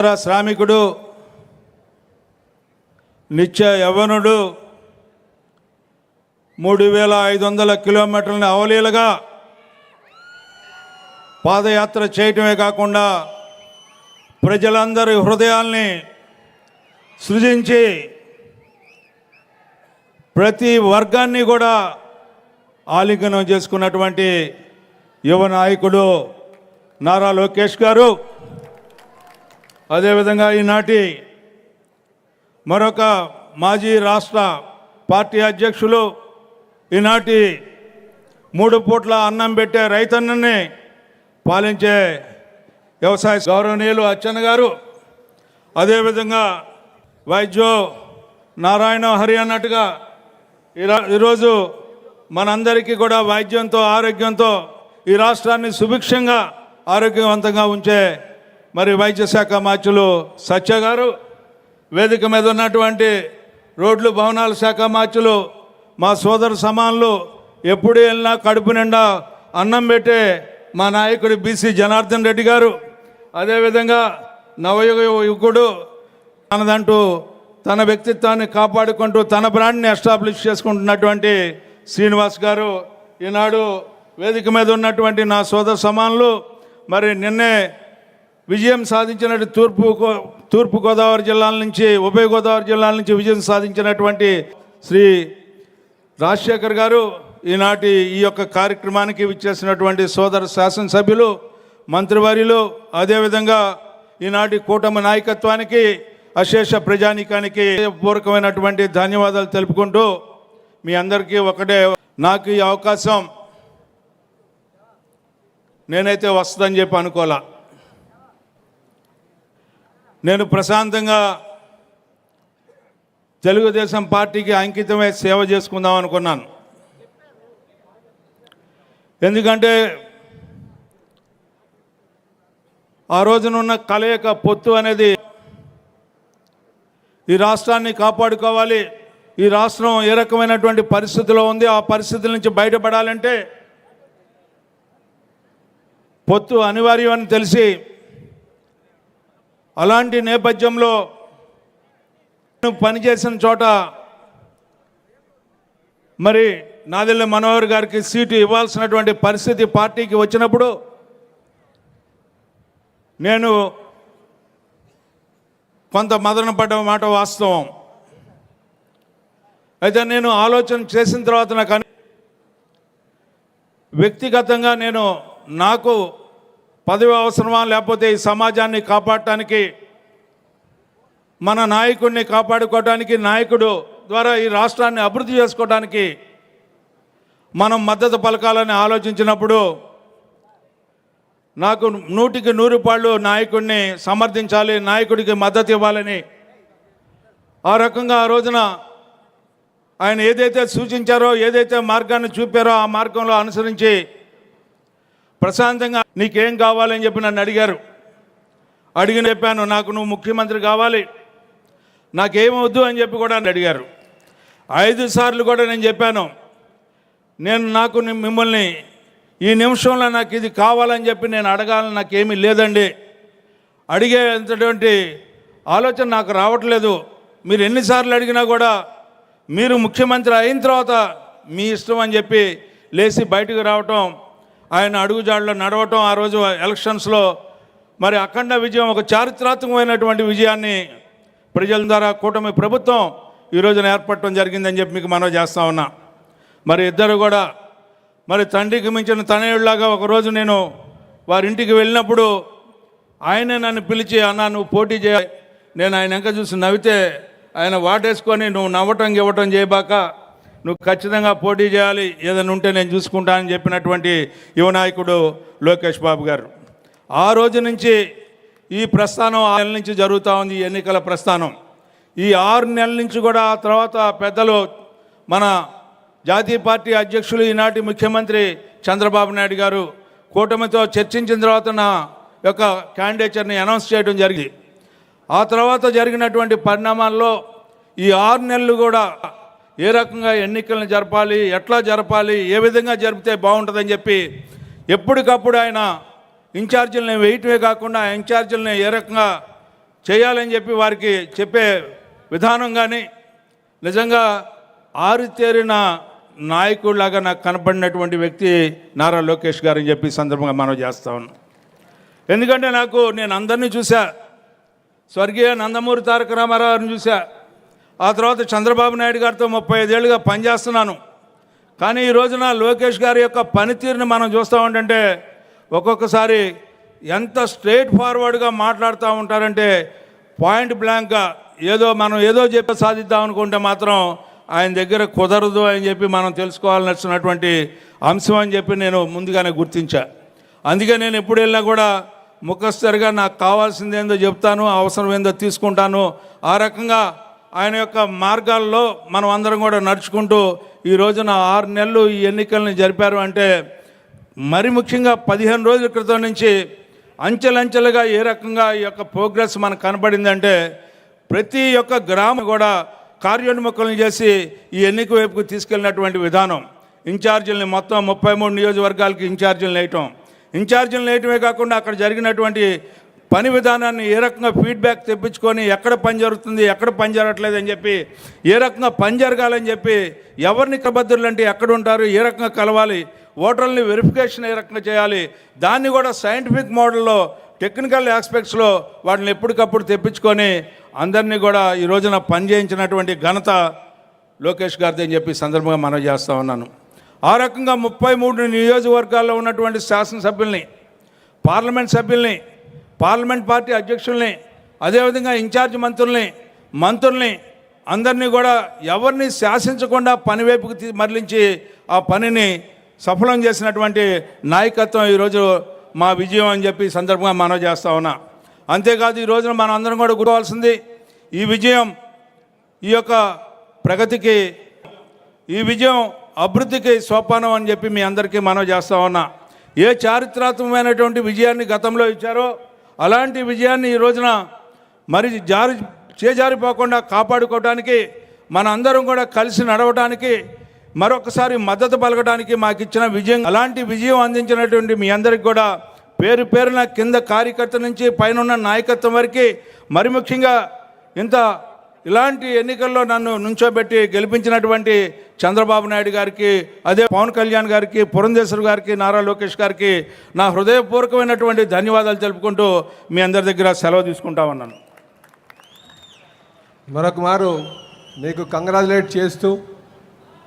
శ్రామికుడు నిత్య యవనుడు మూడు వేల ఐదు వందల కిలోమీటర్లని అవలీలగా పాదయాత్ర చేయటమే కాకుండా ప్రజలందరి హృదయాల్ని సృజించి ప్రతి వర్గాన్ని కూడా ఆలింగనం చేసుకున్నటువంటి యువ నాయకుడు నారా లోకేష్ గారు. అదేవిధంగా ఈనాటి మరొక మాజీ రాష్ట్ర పార్టీ అధ్యక్షులు ఈనాటి మూడు పూట్ల అన్నం పెట్టే రైతన్నని పాలించే వ్యవసాయ గౌరవనీయులు అచ్చన్న గారు అదేవిధంగా వైద్యో నారాయణ హరి అన్నట్టుగా ఈరోజు మనందరికీ కూడా వైద్యంతో ఆరోగ్యంతో ఈ రాష్ట్రాన్ని సుభిక్షంగా ఆరోగ్యవంతంగా ఉంచే మరి వైద్య శాఖ మార్చులు సత్య గారు వేదిక మీద ఉన్నటువంటి రోడ్లు భవనాల శాఖ మార్చులు మా సోదర సమానులు ఎప్పుడు వెళ్ళినా కడుపు నిండా అన్నం పెట్టే మా నాయకుడు బీసీ జనార్దన్ రెడ్డి గారు. అదేవిధంగా నవయుగ యువకుడు తనదంటూ తన వ్యక్తిత్వాన్ని కాపాడుకుంటూ తన బ్రాండ్ని ఎస్టాబ్లిష్ చేసుకుంటున్నటువంటి శ్రీనివాస్ గారు. ఈనాడు వేదిక మీద ఉన్నటువంటి నా సోదర సమానులు మరి నిన్నే విజయం సాధించినట్టు తూర్పు తూర్పు గోదావరి జిల్లాల నుంచి ఉభయ గోదావరి జిల్లాల నుంచి విజయం సాధించినటువంటి శ్రీ రాజశేఖర్ గారు ఈనాటి ఈ యొక్క కార్యక్రమానికి విచ్చేసినటువంటి సోదర శాసనసభ్యులు మంత్రివర్యులు అదేవిధంగా ఈనాటి కూటమి నాయకత్వానికి అశేష ప్రజానీకానికి పూర్వకమైనటువంటి ధన్యవాదాలు తెలుపుకుంటూ మీ అందరికీ ఒకటే నాకు ఈ అవకాశం నేనైతే వస్తుందని చెప్పి అనుకోలే నేను ప్రశాంతంగా తెలుగుదేశం పార్టీకి అంకితమై సేవ చేసుకుందాం అనుకున్నాను. ఎందుకంటే ఆ రోజునున్న కలయిక పొత్తు అనేది ఈ రాష్ట్రాన్ని కాపాడుకోవాలి. ఈ రాష్ట్రం ఏ రకమైనటువంటి పరిస్థితిలో ఉంది ఆ పరిస్థితుల నుంచి బయటపడాలంటే పొత్తు అనివార్యం అని తెలిసి అలాంటి నేపథ్యంలో నేను పనిచేసిన చోట మరి నాదెల్ల మనోహర్ గారికి సీటు ఇవ్వాల్సినటువంటి పరిస్థితి పార్టీకి వచ్చినప్పుడు నేను కొంత మదన పడ్డ మాట వాస్తవం. అయితే నేను ఆలోచన చేసిన తర్వాత నాకు వ్యక్తిగతంగా నేను నాకు పదవి అవసరమా లేకపోతే ఈ సమాజాన్ని కాపాడటానికి మన నాయకుడిని కాపాడుకోవడానికి నాయకుడు ద్వారా ఈ రాష్ట్రాన్ని అభివృద్ధి చేసుకోవడానికి మనం మద్దతు పలకాలని ఆలోచించినప్పుడు నాకు నూటికి నూరు పాళ్ళు నాయకుడిని సమర్థించాలి నాయకుడికి మద్దతు ఇవ్వాలని ఆ రకంగా ఆ రోజున ఆయన ఏదైతే సూచించారో ఏదైతే మార్గాన్ని చూపారో ఆ మార్గంలో అనుసరించి ప్రశాంతంగా నీకేం కావాలని చెప్పి నన్ను అడిగారు. అడిగిన చెప్పాను నాకు నువ్వు ముఖ్యమంత్రి కావాలి. నాకేమవద్దు అని చెప్పి కూడా నన్ను అడిగారు. ఐదు సార్లు కూడా నేను చెప్పాను నేను నాకు మిమ్మల్ని ఈ నిమిషంలో నాకు ఇది కావాలని చెప్పి నేను అడగాలని నాకేమీ లేదండి. అడిగేంతటువంటి ఆలోచన నాకు రావట్లేదు. మీరు ఎన్నిసార్లు అడిగినా కూడా మీరు ముఖ్యమంత్రి అయిన తర్వాత మీ ఇష్టం అని చెప్పి లేచి బయటకు రావటం ఆయన అడుగుజాడలో నడవటం ఆ రోజు ఎలక్షన్స్లో మరి అఖండ విజయం ఒక చారిత్రాత్మకమైనటువంటి విజయాన్ని ప్రజల ద్వారా కూటమి ప్రభుత్వం ఈ రోజున ఏర్పడటం జరిగిందని చెప్పి మీకు మనవి చేస్తా ఉన్నా. మరి ఇద్దరు కూడా మరి తండ్రికి మించిన తనయుడిలాగా ఒకరోజు నేను వారింటికి వెళ్ళినప్పుడు ఆయనే నన్ను పిలిచి అన్న నువ్వు పోటీ చేయ నేను ఆయన వెంక చూసి నవ్వితే ఆయన వాటేసుకొని నువ్వు నవ్వటం ఇవ్వటం చేయబాక నువ్వు ఖచ్చితంగా పోటీ చేయాలి ఏదైనా ఉంటే నేను చూసుకుంటానని చెప్పినటువంటి యువ నాయకుడు లోకేష్ బాబు గారు. ఆ రోజు నుంచి ఈ ప్రస్థానం ఆరు నెలల నుంచి జరుగుతూ ఉంది ఈ ఎన్నికల ప్రస్థానం. ఈ ఆరు నెలల నుంచి కూడా ఆ తర్వాత పెద్దలు మన జాతీయ పార్టీ అధ్యక్షులు ఈనాటి ముఖ్యమంత్రి చంద్రబాబు నాయుడు గారు కూటమితో చర్చించిన తర్వాత నా యొక్క క్యాండిడేచర్ని అనౌన్స్ చేయడం జరిగింది. ఆ తర్వాత జరిగినటువంటి పరిణామాల్లో ఈ ఆరు నెలలు కూడా ఏ రకంగా ఎన్నికలను జరపాలి ఎట్లా జరపాలి ఏ విధంగా జరిపితే బాగుంటుందని చెప్పి ఎప్పటికప్పుడు ఆయన ఇన్ఛార్జీలని వేయటమే కాకుండా ఇన్ఛార్జీలని ఏ రకంగా చేయాలని చెప్పి వారికి చెప్పే విధానం కానీ నిజంగా ఆరితేరిన నాయకుడిలాగా నాకు కనపడినటువంటి వ్యక్తి నారా లోకేష్ గారు అని చెప్పి సందర్భంగా మనం చేస్తా ఉన్నాం. ఎందుకంటే నాకు నేను అందరినీ చూసా స్వర్గీయ నందమూరి తారక రామారావు గారిని చూసా ఆ తర్వాత చంద్రబాబు నాయుడు గారితో ముప్పై ఐదేళ్ళుగా పనిచేస్తున్నాను. కానీ ఈ రోజున లోకేష్ గారి యొక్క పనితీరుని మనం చూస్తూ ఉంటుంటే ఒక్కొక్కసారి ఎంత స్ట్రైట్ ఫార్వర్డ్గా మాట్లాడుతూ ఉంటారంటే పాయింట్ బ్లాంక్గా ఏదో మనం ఏదో చెప్పి సాధిద్దాం అనుకుంటే మాత్రం ఆయన దగ్గర కుదరదు అని చెప్పి మనం తెలుసుకోవాల్సినటువంటి అంశం అని చెప్పి నేను ముందుగానే గుర్తించా. అందుకే నేను ఎప్పుడు వెళ్ళినా కూడా ముఖస్థరిగా నాకు కావాల్సిందేందో చెప్తాను అవసరం ఏందో తీసుకుంటాను. ఆ రకంగా ఆయన యొక్క మార్గాల్లో మనం అందరం కూడా నడుచుకుంటూ ఈ రోజున ఆరు నెలలు ఈ ఎన్నికల్ని జరిపారు అంటే మరి ముఖ్యంగా పదిహేను రోజుల క్రితం నుంచి అంచెలంచెలుగా ఏ రకంగా ఈ యొక్క ప్రోగ్రెస్ మనకు కనబడిందంటే ప్రతి ఒక్క గ్రామం కూడా కార్యోన్ముఖులను చేసి ఈ ఎన్నిక వైపుకు తీసుకెళ్ళినటువంటి విధానం. ఇన్ఛార్జీలని మొత్తం ముప్పై మూడు నియోజకవర్గాలకి ఇన్ఛార్జీలు వేయటం. ఇన్ఛార్జీలు వేయటమే కాకుండా అక్కడ జరిగినటువంటి పని విధానాన్ని ఏ రకంగా ఫీడ్బ్యాక్ తెప్పించుకొని ఎక్కడ పని జరుగుతుంది ఎక్కడ పని జరగట్లేదు అని చెప్పి ఏ రకంగా పని జరగాలని చెప్పి ఎవరిని కబద్దులు అంటే ఎక్కడ ఉంటారు ఏ రకంగా కలవాలి ఓటర్లని వెరిఫికేషన్ ఏ రకంగా చేయాలి దాన్ని కూడా సైంటిఫిక్ మోడల్లో టెక్నికల్ ఆస్పెక్ట్స్లో వాటిని ఎప్పటికప్పుడు తెప్పించుకొని అందరినీ కూడా ఈ రోజున పనిచేయించినటువంటి ఘనత లోకేష్ గారిది అని చెప్పి సందర్భంగా మనం చేస్తూ ఉన్నాను. ఆ రకంగా ముప్పై మూడు నియోజకవర్గాల్లో ఉన్నటువంటి శాసనసభ్యుల్ని పార్లమెంట్ సభ్యుల్ని పార్లమెంట్ పార్టీ అధ్యక్షుల్ని అదేవిధంగా ఇన్ఛార్జ్ మంత్రుల్ని మంత్రుల్ని అందరినీ కూడా ఎవరిని శాసించకుండా పని వైపుకు మరలించి ఆ పనిని సఫలం చేసినటువంటి నాయకత్వం ఈరోజు మా విజయం అని చెప్పి సందర్భంగా మనం చేస్తా ఉన్నా. అంతేకాదు ఈ రోజున మనం అందరం కూడా గుర్తువాల్సింది ఈ విజయం ఈ యొక్క ప్రగతికి ఈ విజయం అభివృద్ధికి సోపానం అని చెప్పి మీ అందరికీ మనం చేస్తా ఉన్నా. ఏ చారిత్రాత్మకమైనటువంటి విజయాన్ని గతంలో ఇచ్చారో అలాంటి విజయాన్ని ఈ రోజున మరి జారి చేజారిపోకుండా కాపాడుకోవడానికి మన అందరం కూడా కలిసి నడవడానికి మరొకసారి మద్దతు పలకడానికి మాకు ఇచ్చిన విజయం అలాంటి విజయం అందించినటువంటి మీ అందరికి కూడా పేరు పేరున కింద కార్యకర్త నుంచి పైన ఉన్న నాయకత్వం వరకు మరి ముఖ్యంగా ఇంత ఇలాంటి ఎన్నికల్లో నన్ను నుంచోబెట్టి గెలిపించినటువంటి చంద్రబాబు నాయుడు గారికి అదే పవన్ కళ్యాణ్ గారికి పురంధేశ్వర్ గారికి నారా లోకేష్ గారికి నా హృదయపూర్వకమైనటువంటి ధన్యవాదాలు తెలుపుకుంటూ మీ అందరి దగ్గర సెలవు తీసుకుంటా ఉన్నాను. మరొక మారు మీకు కంగ్రాచులేట్ చేస్తూ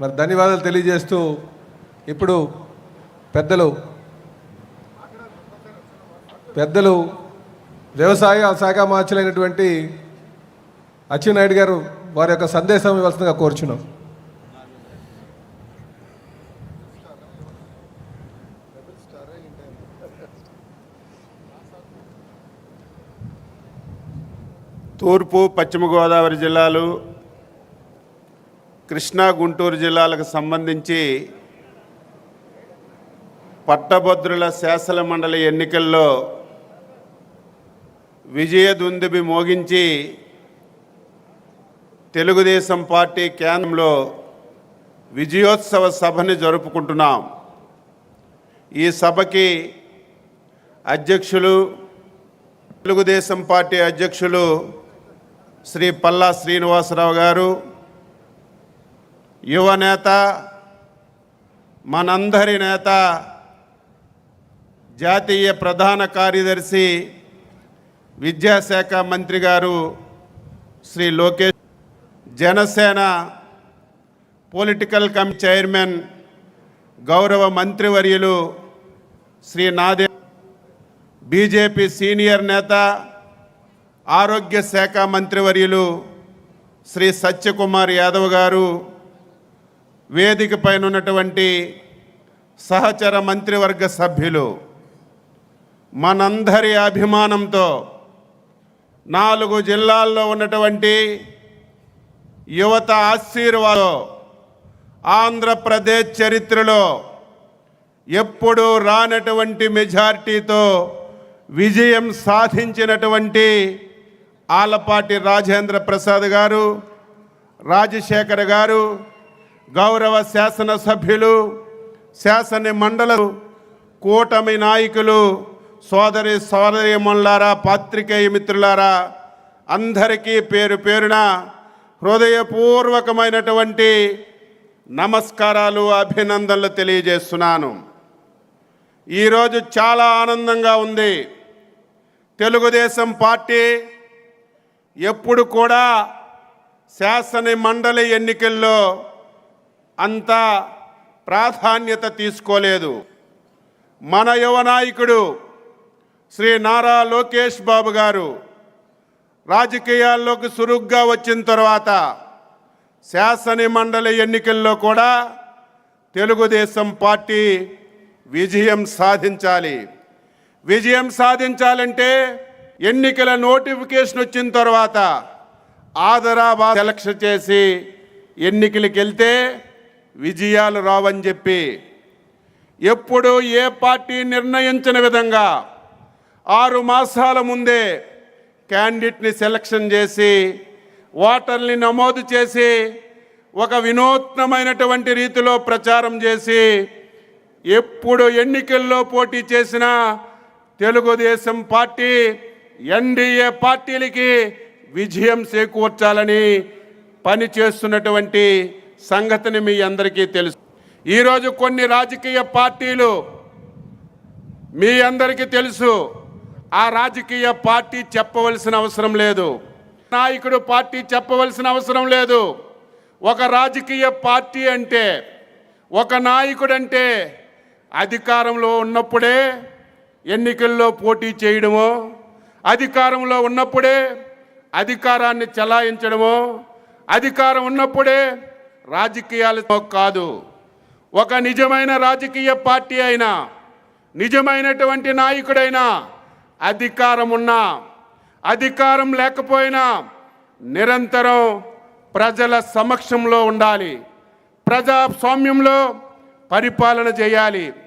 మరి ధన్యవాదాలు తెలియజేస్తూ ఇప్పుడు పెద్దలు పెద్దలు వ్యవసాయ శాఖ మార్చులైనటువంటి అచ్చెన్నాయుడు గారు వారి యొక్క సందేశం ఇవ్వాల్సిందిగా కోరుచున్నాం. తూర్పు పశ్చిమ గోదావరి జిల్లాలు కృష్ణా గుంటూరు జిల్లాలకు సంబంధించి పట్టభద్రుల శాసన మండలి ఎన్నికల్లో విజయదుందుబి మోగించి తెలుగుదేశం పార్టీ కేంద్రంలో విజయోత్సవ సభని జరుపుకుంటున్నాం. ఈ సభకి అధ్యక్షులు తెలుగుదేశం పార్టీ అధ్యక్షులు శ్రీ పల్లా శ్రీనివాసరావు గారు యువ నేత మనందరి నేత జాతీయ ప్రధాన కార్యదర్శి విద్యాశాఖ మంత్రి గారు Shri Lokesh Janasena political committee chairman గౌరవ మంత్రివర్యులు శ్రీ నాదే బీజేపీ సీనియర్ నేత ఆరోగ్య శాఖ మంత్రివర్యులు శ్రీ సత్యకుమార్ యాదవ్ గారు వేదిక పైన ఉన్నటువంటి సహచర మంత్రివర్గ సభ్యులు. మనందరి అభిమానంతో నాలుగు జిల్లాల్లో ఉన్నటువంటి యువత ఆశీర్వాదం. ఆంధ్రప్రదేశ్ చరిత్రలో ఎప్పుడూ రానటువంటి మెజార్టీతో విజయం సాధించినటువంటి ఆలపాటి రాజేంద్ర ప్రసాద్ గారు రాజశేఖర్ గారు గౌరవ శాసనసభ్యులు శాసన మండలు కూటమి నాయకులు సోదరి సోదరిమణులారా పాత్రికేయ మిత్రులారా అందరికీ పేరు పేరున హృదయపూర్వకమైనటువంటి నమస్కారాలు అభినందనలు తెలియజేస్తున్నాను. ఈరోజు చాలా ఆనందంగా ఉంది. తెలుగుదేశం పార్టీ ఎప్పుడు కూడా శాసన మండలి ఎన్నికల్లో అంత ప్రాధాన్యత తీసుకోలేదు. మన యువ నాయకుడు శ్రీ నారా లోకేష్ బాబు గారు రాజకీయాల్లోకి సురుగ్గా వచ్చిన తర్వాత శాసన మండలి ఎన్నికల్లో కూడా తెలుగుదేశం పార్టీ విజయం సాధించాలి. విజయం సాధించాలంటే ఎన్నికల నోటిఫికేషన్ వచ్చిన తర్వాత ఆదరాబాద్ సెలక్షన్ చేసి ఎన్నికలకు వెళ్తే విజయాలు రావని చెప్పి ఎప్పుడు ఏ పార్టీ నిర్ణయించిన విధంగా ఆరు మాసాల ముందే క్యాండిడేట్ని సెలక్షన్ చేసి ఓటర్ని నమోదు చేసి ఒక వినూత్నమైనటువంటి రీతిలో ప్రచారం చేసి ఎప్పుడు ఎన్నికల్లో పోటీ చేసిన తెలుగుదేశం పార్టీ ఎన్డీఏ పార్టీలకి విజయం చేకూర్చాలని పని చేస్తున్నటువంటి సంగతిని మీ అందరికీ తెలుసు. ఈరోజు కొన్ని రాజకీయ పార్టీలు మీ అందరికీ తెలుసు. ఆ రాజకీయ పార్టీ చెప్పవలసిన అవసరం లేదు. నాయకుడు పార్టీ చెప్పవలసిన అవసరం లేదు. ఒక రాజకీయ పార్టీ అంటే ఒక నాయకుడంటే అధికారంలో ఉన్నప్పుడే ఎన్నికల్లో పోటీ చేయడమో అధికారంలో ఉన్నప్పుడే అధికారాన్ని చలాయించడమో అధికారం ఉన్నప్పుడే రాజకీయాలతో కాదు. ఒక నిజమైన రాజకీయ పార్టీ అయినా నిజమైనటువంటి నాయకుడైనా అధికారం ఉన్నా అధికారం లేకపోయినా నిరంతరం ప్రజల సమక్షంలో ఉండాలి. ప్రజాస్వామ్యంలో పరిపాలన చేయాలి.